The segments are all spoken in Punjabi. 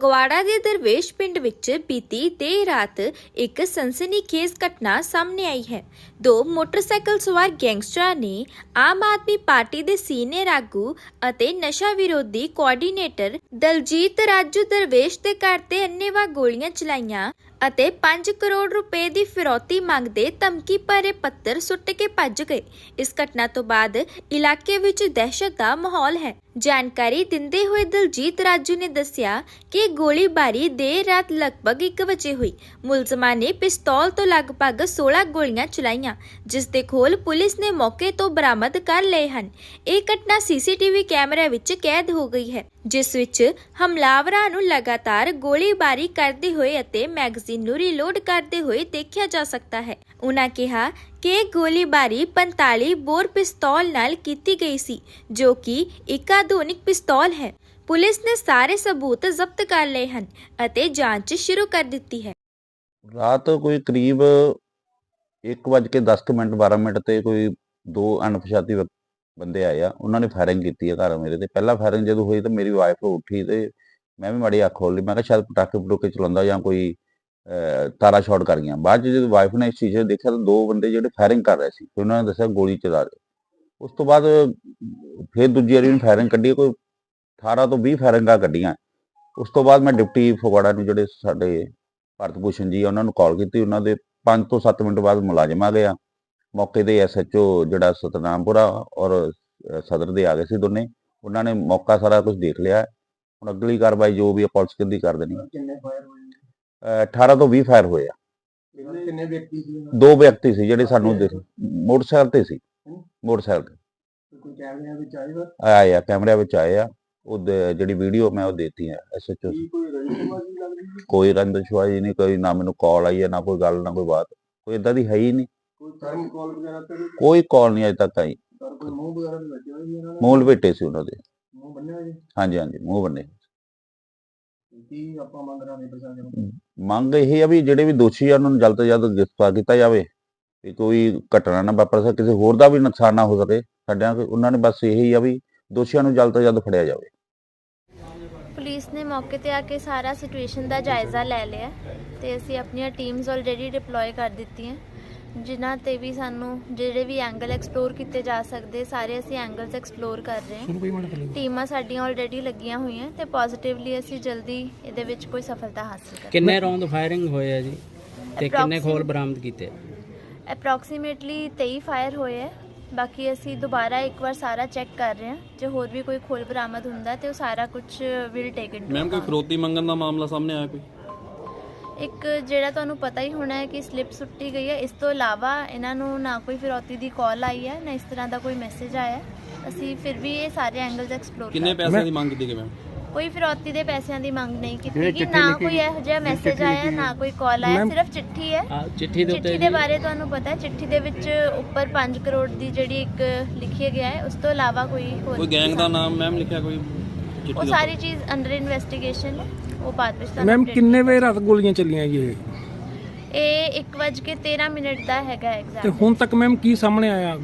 ਫਗਵਾੜਾ ਦੇ ਦਰਵੇਸ਼ ਪਿੰਡ ਵਿੱਚ ਬੀਤੀ ਦੇਰ ਰਾਤ ਇੱਕ ਸਨਸਨੀਖੇਜ਼ ਘਟਨਾ ਸਾਹਮਣੇ ਆਈ ਹੈ। ਦੋ ਮੋਟਰਸਾਈਕਲ ਸਵਾਰ ਗੈਂਗਸਟਰਾਂ ਨੇ ਆਮ ਆਦਮੀ ਪਾਰਟੀ ਦੇ ਸੀਨੀਅਰ ਆਗੂ ਅਤੇ ਨਸ਼ਾ ਵਿਰੋਧੀ ਕੋਆਰਡੀਨੇਟਰ ਦਲਜੀਤ ਰਾਜੂ ਦਰਵੇਸ਼ ਦੇ ਘਰ ਤੇ ਅੰਨ੍ਹੇਵਾਹ ਗੋਲੀਆਂ ਚਲਾਈਆਂ ਅਤੇ 5 ਕਰੋੜ ਰੁਪਏ ਦੀ ਫਿਰੌਤੀ ਮੰਗਦੇ ਧਮਕੀ ਭਰੇ ਪੱਤਰ ਸੁੱਟ ਕੇ ਭੱਜ ਗਏ। ਇਸ ਘਟਨਾ ਤੋਂ ਬਾਅਦ ਇਲਾਕੇ ਵਿੱਚ ਦਹਿਸ਼ਤ ਦਾ ਮਾਹੌਲ ਹੈ। ਜਾਣਕਾਰੀ ਦਿੰਦੇ ਹੋਏ ਦਲਜੀਤ ਰਾਜੂ ਨੇ ਦੱਸਿਆ ਕਿ ਗੋਲੀਬਾਰੀ ਦੇਰ ਰਾਤ ਲਗਭਗ 1 ਵਜੇ ਹੋਈ। ਮੁਲਜ਼ਮਾਂ ਨੇ ਪਿਸਤੌਲ ਤੋਂ ਲਗਭਗ 16 ਗੋਲੀਆਂ ਚਲਾਈਆਂ, ਜਿਸ ਦੇ ਖੋਲ ਪੁਲਿਸ ਨੇ ਮੌਕੇ ਤੋਂ ਬਰਾਮਦ ਕਰ ਲਏ ਹਨ। ਇਹ ਘਟਨਾ ਸੀਸੀਟੀਵੀ ਕੈਮਰੇ ਵਿੱਚ ਕੈਦ ਹੋ ਗਈ ਹੈ, ਜਿਸ ਵਿੱਚ ਹਮਲਾਵਰਾਂ ਨੂੰ ਲਗਾਤਾਰ ਗੋਲੀਬਾਰੀ ਕਰਦੇ ਹੋਏ ਅਤੇ ਮੈਗਜ਼ੀਨ ਨੂੰ ਰੀਲੋਡ ਕਰਦੇ ਹੋਏ ਦੇਖਿਆ ਜਾ ਸਕਦਾ ਹੈ। ਉਨ੍ਹਾਂ ਕਿਹਾ ਕਿ ਗੋਲੀਬਾਰੀ 45 ਬੋਰ ਪਿਸਤੌਲ ਨਾਲ ਕੀਤੀ ਗਈ ਸੀ, ਜੋ ਕਿ ਇੱਕ ਆਧੁਨਿਕ ਪਿਸਤੌਲ ਹੈ। ਪੁਲਿਸ ਨੇ ਸਾਰੇ ਸਬੂਤ ਜ਼ਬਤ ਕਰ ਲਏ ਹਨ ਅਤੇ ਜਾਂਚ ਸ਼ੁਰੂ ਕਰ ਦਿੱਤੀ ਹੈ। ਰਾਤ ਕੋਈ ਕਰੀਬ 1:10 ਮਿੰਟ 12 ਮਿੰਟ ਤੇ ਕੋਈ ਦੋ ਅਣਪਛਾਤੀ ਬੰਦੇ ਆਏ ਆ। ਉਹਨਾਂ ਨੇ ਫਾਇਰਿੰਗ ਕੀਤੀ ਆ ਘਰ ਮੇਰੇ ਤੇ। ਪਹਿਲਾ ਫਾਇਰਿੰਗ ਜਦੋਂ ਹੋਈ ਤਾਂ ਮੇਰੀ ਵਾਈਫ ਉੱਠੀ ਤੇ ਮੈਂ ਵੀ ਮਾੜੀ ਅੱਖ ਖੋਲ ਲਈ। ਮੈਂ ਕਿਹਾ ਸ਼ਾਇਦ ਪਟਾਕੇ ਪਟੂਕੇ ਚਲਾਉਂਦਾ ਜਾਂ ਕੋਈ ਤਾਰਾ ਸ਼ਾਟ ਕਰ ਗਈਆਂ। ਬਾਅਦ 'ਚ ਜਦੋਂ ਵਾਈਫ ਨੇ ਇਸ ਚੀਜ਼ ਨੂੰ ਦੇਖਿਆ ਤਾਂ ਦੋ ਬੰਦੇ ਜਿਹੜੇ ਫਾਇਰਿੰਗ ਕਰ ਰਹੇ ਸੀ ਤੇ ਉਹਨਾਂ ਨੇ ਦੱਸਿਆ ਗੋਲੀ ਚਲਾ ਰਹੇ ਉਸ ਤੋਂ ਬਾਅਦ ਫਿਰ ਦੂਜੀ ਵਾਰੀ ਉਹਨੇ ਫਾਇਰਿੰਗ ਕੱਢੀ, ਕੋਈ 18 ਤੋਂ 20 ਫਾਇਰਿੰਗਾਂ ਕੱਢੀਆਂ। ਉਸ ਤੋਂ ਬਾਅਦ ਮੈਂ ਡਿਪਟੀ ਫਗਵਾੜਾ ਨੂੰ ਜਿਹੜੇ ਸਾਡੇ ਭਾਰਤ ਭੂਸ਼ਣ ਜੀ ਉਹਨਾਂ ਨੂੰ ਕਾਲ ਕੀਤੀ। ਉਹਨਾਂ ਦੇ 5 ਤੋਂ 7 ਮਿੰਟ ਬਾਅਦ ਮੁਲਾਜ਼ਮ ਆ ਗਿਆ ਮੌਕੇ ਤੇ ਐਸਐਚਓ ਜਿਹੜਾ ਸਤਨਾਮਪੁਰਾ ਔਰ ਸਦਰ ਦੇ ਆ ਗਏ ਸੀ ਦੋਨੇ। ਉਹਨਾਂ ਨੇ ਮੌਕਾ ਸਾਰਾ ਕੁਝ ਦੇਖ ਲਿਆ। ਹੁਣ ਅਗਲੀ ਕਾਰਵਾਈ ਜੋ ਵੀ ਆ, ਪੁਲਿਸ ਕਹਿੰਦੀ ਕਰ ਦੇਣੀ। 18 ਤੋਂ 20 ਫਾਇਰ ਹੋਏ ਆ। ਕਿੰਨੇ ਵਿਅਕਤੀ ਸੀ ਦੋ? ਵਿਅਕਤੀ ਸੀ ਜਿਹੜੇ ਸਾਨੂੰ ਦੇਖ ਮੋਟਰਸਾਈਕਲ ਤੇ ਸੀ। ਮੋਟਰਸਾਈਕਲ ਤੇ? ਕੋਈ ਕੈਮਰਿਆਂ ਵਿੱਚ ਆਏ ਵਾ ਆਏ ਆ ਕੈਮਰਿਆਂ ਵਿੱਚ ਆਏ ਆ। ਉਹ ਜਿਹੜੀ ਵੀਡੀਓ ਮੈਂ ਉਹ ਦੇਤੀ ਹੈ ਐਸਐਚਓ ਕੋਈ ਰੰਦਸ਼ਵਾਜੀ ਨਹੀਂ ਕੋਈ ਨਾ ਮੈਨੂੰ ਕਾਲ ਆਈ ਹੈ ਨਾ ਕੋਈ ਗੱਲ ਨਾ ਕੋਈ ਬਾਤ। ਕੋਈ ਇਦਾਂ ਦੀ ਹੈ ਹੀ ਨਹੀਂ। ਕੋਈ ਕਾਲ ਵਗੈਰਾ ਤੇ ਵੀ ਕੋਈ ਕਾਲ ਨਹੀਂ ਅਜੇ ਤੱਕ ਆਈ। ਮੂੰਹ ਵਗੈਰਾ ਮੂੰਹ ਲਪੇਟੇ ਸੀ ਉਹਨਾਂ ਦੇ। ਮੂੰਹ ਜੀ ਹਾਂਜੀ ਹਾਂਜੀ ਮੂੰਹ ਬੰਨੇ। ਕੀ ਆਪਾਂ ਮੰਗ ਰਹੇ ਹਾਂ ਪ੍ਰਸ਼ਾਸਨ ਨੂੰ। ਮੰਗ ਇਹ ਆ ਵੀ ਜਿਹੜੇ ਵੀ ਦੋਸ਼ੀ ਆ ਉਹਨਾਂ ਨੂੰ ਜਲਦ ਤੋਂ ਜਲਦ ਗ੍ਰਿਫਤਾਰ ਕੀਤਾ ਜਾਵੇ ਵੀ ਕੋਈ ਘਟਨਾ ਨਾ ਵਾਪਰ ਸਕੇ ਕਿਸੇ ਹੋਰ ਦਾ ਵੀ ਨੁਕਸਾਨ ਨਾ ਹੋ ਸਕੇ। ਸਾਡਿਆਂ ਉਹਨਾਂ ਨੇ ਬਸ ਇਹੀ ਆ ਵੀ ਦੋਸ਼ੀਆਂ ਨੂੰ ਜਲਦ ਤੋਂ ਜਲਦ ਫੜਿਆ ਜਾਵੇ। ਪੁਲਿਸ ਨੇ ਮੌਕੇ ਤੇ ਆ ਕੇ ਸਾਰਾ ਸਿਚੁਏਸ਼ਨ ਦਾ ਜਾਇਜ਼ਾ ਲੈ ਲਿਆ ਤੇ ਅਸੀਂ ਆਪਣੀਆਂ ਟੀਮਸ ਆਲਰੇਡੀ ਡਿਪਲੋਏ ਕਰ ਦਿੱਤੀਆਂ। ਜਿਨ੍ਹਾਂ ਤੇ ਵੀ ਸਾਨੂੰ ਜਿਹੜੇ ਵੀ ਐਂਗਲ ਐਕਸਪਲੋਰ ਕੀਤੇ ਜਾ ਸਕਦੇ ਸਾਰੇ ਅਸੀਂ ਐਂਗਲਸ ਐਕਸਪਲੋਰ ਕਰ ਰਹੇ ਹਾਂ। ਟੀਮਾਂ ਸਾਡੀਆਂ ਆਲਰੇਡੀ ਲੱਗੀਆਂ ਹੋਈਆਂ ਤੇ ਪੋਜ਼ਿਟਿਵਲੀ ਅਸੀਂ ਜਲਦੀ ਇਹਦੇ ਵਿੱਚ ਕੋਈ ਸਫਲਤਾ ਹਾਸਲ ਕਰਾਂਗੇ ਕਿੰਨੇ ਰੌਂਦ ਫਾਇਰਿੰਗ ਹੋਏ ਆ ਜੀ? ਤੇ ਕਿੰਨੇ ਖੋਲ ਬਰਾਮਦ ਕੀਤੇ? ਅਪਰੋਕਸੀਮੇਟਲੀ 23 ਫਾਇਰ ਹੋਏ ਹੈ ਬਾਕੀ ਅਸੀਂ ਦੁਬਾਰਾ ਇੱਕ ਵਾਰ ਸਾਰਾ ਚੈੱਕ ਕਰ ਰਹੇ ਹਾਂ। ਜੇ ਹੋਰ ਵੀ ਕੋਈ ਖੋਲ ਬਰਾਮਦ ਹੁੰਦਾ ਤੇ ਉਹ ਸਾਰਾ ਕੁਝ ਵਿਲ ਟੇਕ ਇਨ ਮੈਮ ਕੋਈ ਫਰੋਤੀ ਮੰਗਣ ਦਾ ਮਾਮਲਾ ਸਾਹਮਣੇ ਆਇਆ ਕੋਈ? ਇੱਕ ਜਿਹੜਾ ਤੁਹਾਨੂੰ ਪਤਾ ਹੀ ਹੋਣਾ ਹੈ ਕਿ ਸਲਿੱਪ ਸੁੱਟੀ ਗਈ ਹੈ। ਇਸ ਤੋਂ ਇਲਾਵਾ ਇਹਨਾਂ ਨੂੰ ਨਾ ਕੋਈ ਫਿਰੌਤੀ ਦੀ ਕਾਲ ਆਈ ਹੈ ਨਾ ਇਸ ਤਰ੍ਹਾਂ ਦਾ ਕੋਈ ਮੈਸੇਜ ਆਇਆ ਹੈ। ਅਸੀਂ ਫਿਰ ਵੀ ਇਹ ਸਾਰੇ ਐਂਗਲਸ ਐਕਸਪਲੋਰ ਕਿੰਨੇ ਪੈਸਿਆਂ ਦੀ ਮੰਗ ਕੀਤੀ ਗਈ ਮੈਮ ਕੋਈ ਫਿਰੌਤੀ ਦੇ ਪੈਸਿਆਂ ਦੀ ਮੰਗ ਨਹੀਂ ਕੀਤੀ ਗਈ ਨਾ ਕੋਈ ਇਹੋ ਜਿਹਾ ਮੈਸੇਜ ਆਇਆ ਨਾ ਕੋਈ ਕਾਲ ਆਇਆ ਸਿਰਫ ਚਿੱਠੀ ਹੈ। ਚਿੱਠੀ ਦੇ ਉੱਤੇ ਚਿੱਠੀ ਦੇ ਬਾਰੇ ਤੁਹਾਨੂੰ ਪਤਾ ਹੈ ਚਿੱਠੀ ਦੇ ਵਿੱਚ ਉੱਪਰ 5 ਕਰੋੜ ਦੀ ਜਿਹੜੀ ਇੱਕ ਲਿਖਿਆ ਗਿਆ ਹੈ ਉਸ ਤੋਂ ਇਲਾਵਾ ਕੋਈ ਹੋਰ ਕੋਈ ਗੈਂਗ ਦਾ ਨਾਮ ਮੈਮ ਲਿਖਿਆ ਕੋਈ? ਉਹ ਸਾਰੀ ਚੀਜ਼ ਅੰਡਰ ਇਨਵੈਸਟੀਗੇਸ਼ਨ ਹੈ। ਉਹ ਬਾਅਦ ਵਿੱਚ ਤੁਹਾਨੂੰ ਮੈਮ update ਕਿੰਨੇ ਵਜੇ ਰਾਤ ਗੋਲੀਆਂ ਚੱਲੀਆਂ ਜੀ ਇਹ? ਇਹ 1:13 ਮਿੰਟ ਦਾ ਹੈਗਾ ਤੇ ਹੁਣ ਤੱਕ ਮੈਮ ਕੀ ਸਾਹਮਣੇ ਆਇਆ?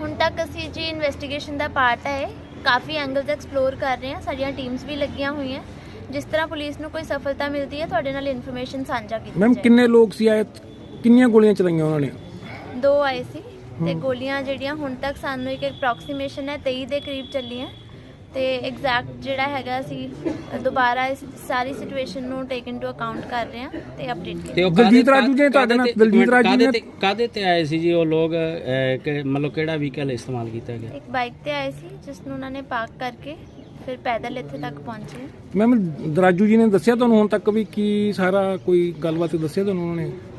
ਹੁਣ ਤੱਕ ਅਸੀਂ ਜੀ ਇਨਵੈਸਟੀਗੇਸ਼ਨ ਦਾ ਪਾਰਟ ਹੈ। ਇਹ। ਕਾਫੀ ਐਂਗਲਸ ਐਕਸਪਲੋਰ ਕਰ ਰਹੇ ਹਾਂ। ਸਾਡੀਆਂ ਟੀਮਸ ਵੀ ਲੱਗੀਆਂ ਹੋਈਆਂ। ਜਿਸ ਤਰ੍ਹਾਂ ਪੁਲਿਸ ਨੂੰ ਕੋਈ ਸਫਲਤਾ ਮਿਲਦੀ ਹੈ ਤੁਹਾਡੇ ਨਾਲ ਇਨਫੋਰਮੇਸ਼ਨ ਸਾਂਝਾ ਕੀਤੀ ਮੈਮ ਜਾਏਗੀ। ਕਿੰਨੇ ਲੋਕ ਸੀ ਆਏ? ਕਿੰਨੀਆਂ ਗੋਲੀਆਂ ਚਲਾਈਆਂ ਉਹਨਾਂ ਨੇ? ਦੋ ਆਏ ਸੀ। ਤੇ ਗੋਲੀਆਂ ਜਿਹੜੀਆਂ ਹੁਣ ਤੱਕ ਸਾਨੂੰ ਇੱਕ ਅਪਰੋਕਸੀਮੇਸ਼ਨ ਹੈ 23 ਦੇ ਕਰੀਬ ਚੱਲੀਆਂ। ਤੇ ਐਗਜ਼ੈਕਟ ਜਿਹੜਾ ਹੈਗਾ ਅਸੀਂ ਦੁਬਾਰਾ ਇਸ ਸਾਰੀ ਸਿਚੁਏਸ਼ਨ ਨੂੰ ਟੇਕ ਇਨਟੂ ਅਕਾਊਂਟ ਕਰ ਰਹੇ ਹਾਂ ਤੇ ਅਪਡੇਟ ਤੇ ਉਹ ਦਲਜੀਤ ਰਾਜੂ ਜੀ ਤੁਹਾਡੇ ਨਾਲ- ਦਲਜੀਤ ਰਾਜੂ ਨੇ- ਤੇ- ਕਾਹਦੇ ਤੇ ਆਏ ਸੀ ਜੀ ਉਹ ਲੋਕ ਅਹ, ਕਿ ਮਤਲਬ ਕਿਹੜਾ ਵਹੀਕਲ ਇਸਤੇਮਾਲ ਕੀਤਾ ਗਿਆ? ਇੱਕ ਬਾਈਕ ਤੇ ਆਏ ਸੀ ਜਿਸ ਨੂੰ ਉਹਨਾਂ ਨੇ ਪਾਰਕ ਕਰਕੇ ਫਿਰ ਪੈਦਲ ਇੱਥੇ ਤੱਕ ਪਹੁੰਚੇ। ਮੈਮ ਦਰਾਜੂ ਜੀ ਨੇ ਦੱਸਿਆ ਤੁਹਾਨੂੰ ਹੁਣ ਤੱਕ ਵੀ ਕੀ ਸਾਰਾ ਕੋਈ ਗੱਲਬਾਤ ਦੱਸਿਆ ਤੁਹਾਨੂੰ ਉਹਨਾਂ ਨੇ?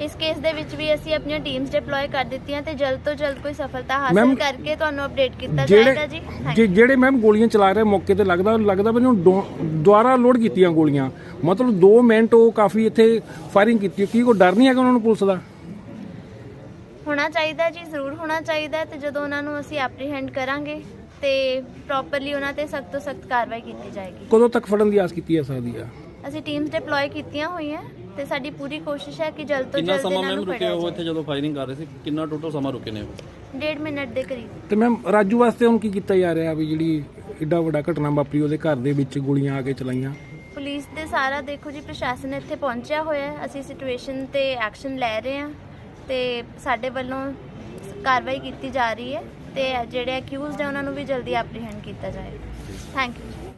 ਇਸ ਕੇਸ ਦੇ ਵਿੱਚ ਵੀ ਅਸੀਂ ਆਪਣੀਆਂ ਟੀਮਸ ਡਿਪਲੋਏ ਕਰ ਦਿੱਤੀਆਂ ਤੇ ਜਲਦ ਤੋਂ ਜਲਦ ਕੋਈ ਸਫਲਤਾ ਹਾਸਲ ਕਰਕੇ ਤੁਹਾਨੂੰ ਅਪਡੇਟ ਕੀਤਾ ਜਾਏਗਾ ਜੀ ਜਿਹੜੇ Thank ਜੇ- ਜਿਹੜੇ ਮੈਮ ਗੋਲੀਆਂ ਚਲਾ ਰਹੇ ਮੌਕੇ ਤੇ ਲੱਗਦਾ ਲੱਗਦਾ ਮੈਨੂੰ ਦੋ- ਦੁਬਾਰਾ ਲੋਡ ਕੀਤੀਆਂ ਗੋਲੀਆਂ। ਮਤਲਬ 2 ਮਿੰਟ ਉਹ ਕਾਫੀ ਇੱਥੇ ਫਾਇਰਿੰਗ ਕੀਤੀ। ਕੀ ਕੋਈ ਡਰ ਨਹੀਂ ਹੈਗਾ ਉਹਨਾਂ ਨੂੰ ਪੁਲਿਸ ਦਾ? ਹੋਣਾ ਚਾਹੀਦਾ ਜੀ ਜ਼ਰੂਰ ਹੋਣਾ ਚਾਹੀਦਾ ਤੇ ਜਦੋਂ ਉਹਨਾਂ ਨੂੰ ਅਸੀਂ ਐਪਰੀਹੈਂਡ ਕਰਾਂਗੇ ਤੇ ਪ੍ਰੋਪਰਲੀ ਉਹਨਾਂ ਤੇ ਸਖਤ ਤੋਂ ਸਖਤ ਕਾਰਵਾਈ ਕੀਤੀ ਜਾਏਗੀ। ਕਦੋਂ ਤੱਕ ਫੜਨ ਦੀ ਆਸ ਕੀਤੀ ਜਾ ਸਕਦੀ ਆ? ਅਸੀਂ ਟੀਮਸ ਡਿਪਲੋਏ ਕੀਤੀਆਂ ਹੋਈਆਂ। ਤੇ ਸਾਡੀ ਪੂਰੀ ਕੋਸ਼ਿਸ਼ ਹੈ ਕਿ ਜਲਦ ਤੋਂ ਕਿੰਨਾ ਜਲਦ ਸਮਾਂ ਇਹਨਾਂ ਮੈਮ ਨੂੰ ਰੁਕੇ ਫੜਿਆ ਇੱਥੇ ਜਦੋਂ ਫਾਇਰਿੰਗ ਕਰ ਰਹੇ ਸੀ? ਕਿੰਨਾ ਟੋਟਲ ਸਮਾਂ ਰੁਕੇ ਨੇ ਉਹ? ਡੇਢ ਮਿੰਟ ਦੇ ਕਰੀਬ। ਤੇ ਮੈਮ ਰਾਜੂ ਵਾਸਤੇ ਹੁਣ ਕੀ ਕੀਤਾ ਜਾ ਰਿਹਾ ਵੀ ਜਿਹੜੀ ਏਡਾ ਵੱਡਾ ਘਟਨਾ ਵਾਪਰੀ ਉਹਦੇ ਘਰ ਦੇ ਵਿੱਚ ਗੋਲੀਆਂ ਆ ਕੇ ਚਲਾਈਆਂ? ਪੁਲਿਸ ਦੇ ਸਾਰਾ ਦੇਖੋ ਜੀ ਪ੍ਰਸ਼ਾਸਨ ਇੱਥੇ ਪਹੁੰਚਿਆ ਹੋਇਆ ਹੈ। ਅਸੀਂ ਸਿਚੁਏਸ਼ਨ ਤੇ ਐਕਸ਼ਨ ਲੈ ਰਹੇ ਹਾਂ ਤੇ ਸਾਡੇ ਵੱਲੋਂ ਕਾਰਵਾਈ ਕੀਤੀ ਜਾ ਰਹੀ ਹੈ ਤੇ ਜਿਹੜੇ ਅਕਿਊਜ਼ਡ ਹੈ ਉਹਨਾਂ ਨੂੰ ਵੀ ਜਲਦੀ ਐਪਰੀਹੈਂਡ ਕੀਤਾ ਜਾਏ ਥੈਂਕ ਯੂ